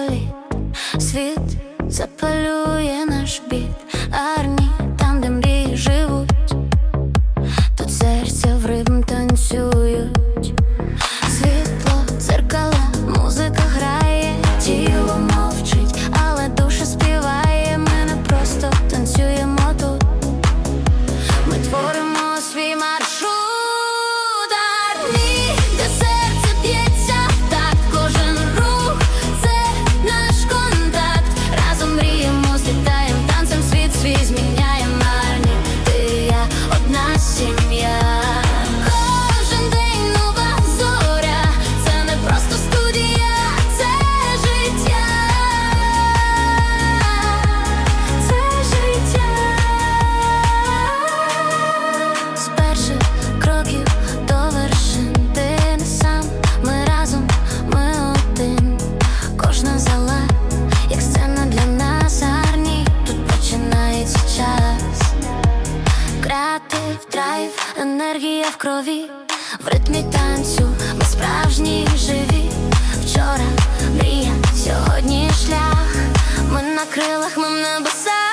політ, світ запалює наш бід. здається час Креатив, драйв, енергія в крові, в ритмі танцю, ми справжні і живі. Вчора мрія, сьогодні шлях, ми на крилах, ми в небесах.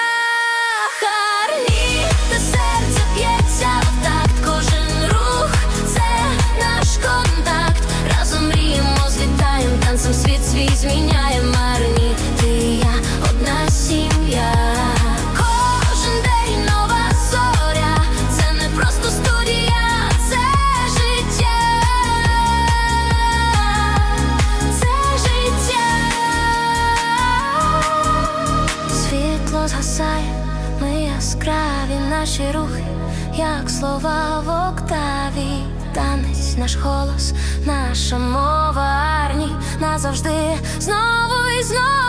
писає, ми яскраві наші рухи, як слова в октаві, танець, наш голос, наша мова арні назавжди знову і знову.